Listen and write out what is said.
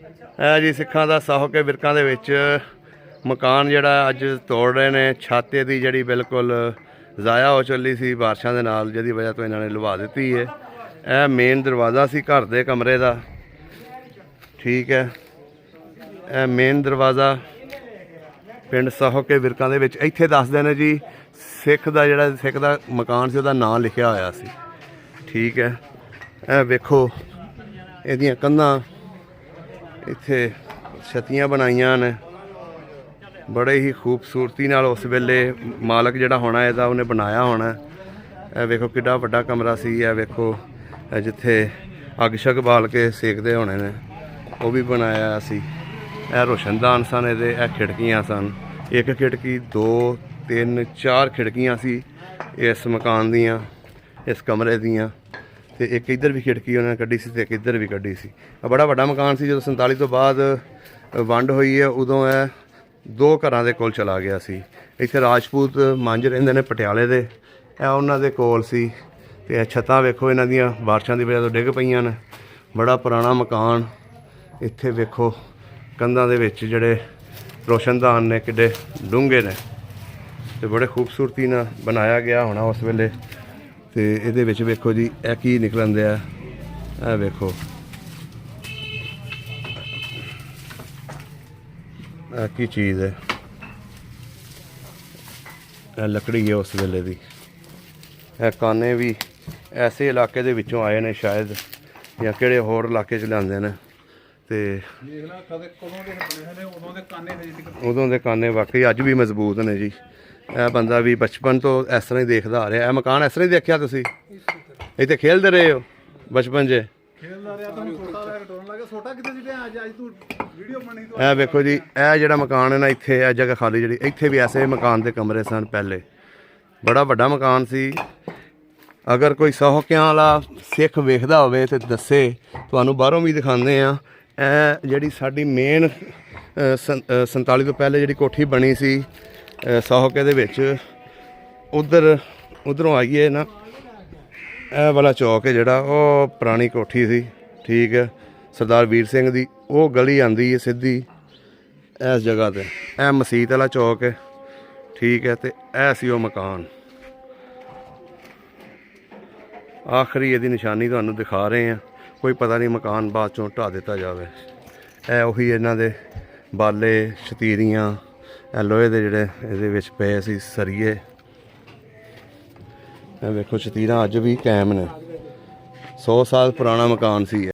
ਇਹ ਜੀ ਸਿੱਖਾਂ ਦਾ ਸਾਹੋ ਕੇ ਬਿਰਕਾਂ ਦੇ ਵਿੱਚ ਮਕਾਨ ਜਿਹੜਾ ਅੱਜ ਤੋੜ ਰਹੇ ਨੇ, ਛਾਤੇ ਦੀ ਜਿਹੜੀ ਬਿਲਕੁਲ ਜ਼ਾਇਆ ਹੋ ਚੱਲੀ ਸੀ ਬਾਰਿਸ਼ਾਂ ਦੇ ਨਾਲ, ਜਿਹਦੀ ਵਜ੍ਹਾ ਤੋਂ ਇਹਨਾਂ ਨੇ ਲਵਾ ਦਿੱਤੀ ਹੈ ਇਹ ਮੇਨ ਦਰਵਾਜ਼ਾ ਸੀ ਘਰ ਦੇ ਕਮਰੇ ਦਾ। ਠੀਕ ਹੈ। ਇਹ ਮੇਨ ਦਰਵਾਜ਼ਾ ਪਿੰਡ ਸਾਹੋ ਕੇ ਬਿਰਕਾਂ ਦੇ ਵਿੱਚ। ਇੱਥੇ ਦੱਸਦੇ ਨੇ ਜੀ, ਸਿੱਖ ਦਾ ਜਿਹੜਾ, ਸਿੱਖ ਦਾ ਮਕਾਨ ਸੀ, ਉਹਦਾ ਨਾਂ ਲਿਖਿਆ ਹੋਇਆ ਸੀ। ਠੀਕ ਹੈ। ਇਹ ਵੇਖੋ, ਇਹਦੀਆਂ ਕੰਧਾਂ ਇੱਥੇ ਛਤੀਆਂ ਬਣਾਈਆਂ ਨੇ। ਬੜੇ ਹੀ ਖੂਬਸੂਰਤੀ ਨਾਲ ਉਸ ਵੇਲੇ ਮਾਲਕ ਜਿਹੜਾ ਹੋਣਾ, ਇਹਦਾ ਉਹਨੇ ਬਣਾਇਆ ਹੋਣਾ। ਇਹ ਵੇਖੋ ਕਿੱਡਾ ਵੱਡਾ ਕਮਰਾ ਸੀ, ਇਹ ਵੇਖੋ, ਇਹ ਜਿੱਥੇ ਅੱਗ ਸ਼ੱਗ ਬਾਲ ਕੇ ਸੇਕਦੇ ਹੋਣੇ ਨੇ, ਉਹ ਵੀ ਬਣਾਇਆ ਸੀ। ਇਹ ਰੋਸ਼ਨਦਾਨ ਸਨ ਇਹਦੇ, ਇਹ ਖਿੜਕੀਆਂ ਸਨ। ਇੱਕ ਖਿੜਕੀ, ਦੋ, ਤਿੰਨ, ਚਾਰ ਖਿੜਕੀਆਂ ਸੀ ਇਸ ਮਕਾਨ ਦੀਆਂ, ਇਸ ਕਮਰੇ ਦੀਆਂ। ਤੇ ਇੱਕ ਇੱਧਰ ਵੀ ਖਿੜਕੀ ਉਹਨਾਂ ਨੇ ਕੱਢੀ ਸੀ ਤੇ ਇੱਕ ਇੱਧਰ ਵੀ ਕੱਢੀ ਸੀ। ਆ ਬੜਾ ਵੱਡਾ ਮਕਾਨ ਸੀ, ਜਦੋਂ 47 ਤੋਂ ਬਾਅਦ ਵੰਡ ਹੋਈ ਹੈ, ਉਦੋਂ ਇਹ ਦੋ ਘਰਾਂ ਦੇ ਕੋਲ ਚਲਾ ਗਿਆ ਸੀ। ਇੱਥੇ ਰਾਜਪੂਤ ਮੰਜ ਰਹਿੰਦੇ ਨੇ ਪਟਿਆਲੇ ਦੇ। ਇਹ ਉਹਨਾਂ ਦੇ ਕੋਲ ਸੀ ਤੇ ਇਹ ਛੱਤਾਂ ਵੇਖੋ ਇਹਨਾਂ ਦੀਆਂ, ਬਾਰਿਸ਼ਾਂ ਦੀ ਵਜ੍ਹਾ ਤੋਂ ਡਿੱਗ ਪਈਆਂ ਨੇ। ਬੜਾ ਪੁਰਾਣਾ ਮਕਾਨ। ਇੱਥੇ ਵੇਖੋ ਕੰਧਾਂ ਦੇ ਵਿੱਚ ਜਿਹੜੇ ਰੋਸ਼ਨਦਾਨ ਨੇ ਕਿੱਡੇ ਡੂੰਘੇ ਨੇ। ਤੇ ਬੜੇ ਖੂਬਸੂਰਤੀ ਨਾਲ ਬਣਾਇਆ ਗਿਆ ਹੋਣਾ ਉਸ ਵੇਲੇ। ਤੇ ਇਹਦੇ ਵਿੱਚ ਵੇਖੋ ਜੀ ਇਹ ਕੀ ਨਿਕਲਣ ਦਿਆ ਇਹ ਵੇਖੋ। ਇਹ ਕੀ ਚੀਜ਼ ਹੈ? ਇਹ ਲੱਕੜੀ ਹੈ ਉਸ ਵੇਲੇ ਦੀ। ਇਹ ਕਾਨੇ ਵੀ ਐਸੇ ਇਲਾਕੇ ਦੇ ਵਿੱਚੋਂ ਆਏ ਨੇ ਸ਼ਾਇਦ ਜਾਂ ਕਿਹੜੇ ਹੋਰ ਇਲਾਕੇ ਚ ਲਿਆਂਦੇ ਨੇ। ਤੇ ਉਦੋਂ ਦੇ ਕਾਨੇ ਵਾਕਈ ਅੱਜ ਵੀ ਮਜ਼ਬੂਤ ਨੇ ਜੀ। ਇਹ ਬੰਦਾ ਵੀ ਬਚਪਨ ਤੋਂ ਇਸ ਤਰ੍ਹਾਂ ਹੀ ਦੇਖਦਾ ਆ ਰਿਹਾ। ਇਹ ਮਕਾਨ ਇਸ ਤਰ੍ਹਾਂ ਹੀ ਦੇਖਿਆ ਤੁਸੀਂ? ਇੱਥੇ ਖੇਲਦੇ ਰਹੇ ਹੋ ਬਚਪਨ 'ਚ? ਖੇਲਦਾ ਰਿਹਾ ਤਾਂ ਹੁਣ ਛੋਟਾ ਲੈ ਟੋਰਨ ਲੱਗਾ। ਛੋਟਾ ਕਿੱਥੇ ਸੀ ਅੱਜ ਅੱਜ ਤੂੰ ਵੀਡੀਓ ਬਣੀ ਤੂੰ। ਇਹ ਵੇਖੋ ਜੀ ਇਹ ਜਿਹੜਾ ਮਕਾਨ ਹੈ ਨਾ ਇੱਥੇ ਇਹ ਜਗ੍ਹਾ ਖਾਲੀ ਜਿਹੜੀ ਇੱਥੇ ਵੀ ਐਸੇ ਮਕਾਨ ਦੇ ਕਮਰੇ ਸਨ ਪਹਿਲੇ। ਬੜਾ ਵੱਡਾ ਮਕਾਨ ਸੀ। ਅਗਰ ਕੋਈ ਸੌਹਕਿਆਂ ਵਾਲਾ ਸਿੱਖ ਵੇਖਦਾ ਹੋਵੇ ਤੇ ਦੱਸੇ ਤੁਹਾਨੂੰ ਬਾਹਰੋਂ ਵੀ ਦਿਖਾਉਂਦੇ ਆ ਇਹ ਜਿਹੜੀ ਸਾਡੀ ਮੇਨ 47 ਤੋਂ ਪਹਿਲੇ ਜਿਹੜੀ ਕੋਠੀ ਬਣੀ ਸੀ ਅ, ਦੇ ਵਿੱਚ ਉਧਰ ਉਧਰੋਂ ਆਈਏ ਨਾ। ਇਹ ਵਾਲਾ ਚੌਕ ਹੈ ਜਿਹੜਾ ਉਹ ਪੁਰਾਣੀ ਕੋਠੀ ਸੀ ਠੀਕ ਹੈ। ਸਰਦਾਰ ਵੀਰ ਸਿੰਘ ਦੀ ਉਹ ਗਲੀ ਆਂਦੀ ਹੈ ਸਿੱਧੀ ਇਸ ਜਗ੍ਹਾ ਤੇ। ਇਹ ਮਸਜਿਦ ਵਾਲਾ ਚੌਕ ਹੈ ਠੀਕ ਹੈ ਤੇ ਇਹ ਸੀ ਉਹ ਮਕਾਨ। ਆਖਰੀ ਇਹਦੀ ਨਿਸ਼ਾਨੀ ਤੁਹਾਨੂੰ ਦਿਖਾ ਰਹੇ ਆ ਕੋਈ ਪਤਾ ਨਹੀਂ ਮਕਾਨ ਬਾਅਦ ਚੋਂ ਢਾ ਦਿੱਤਾ ਜਾਵੇ। ਇਹ ਉਹੀ ਇਹਨਾਂ ਦੇ ਬਾਲੇ ਸ਼ਤੀਰੀਆਂ ਲੋਹੇ ਦੇ ਜਿਹੜੇ ਇਹਦੇ ਵਿੱਚ ਪਏ ਸੀ ਸਰੀਏ। ਇਹ ਵੇਖੋ, ਸ਼ਤੀਰਾਂ ਅੱਜ ਵੀ ਕਾਇਮ ਨੇ। 100 ਸਾਲ ਪੁਰਾਣਾ ਮਕਾਨ ਸੀ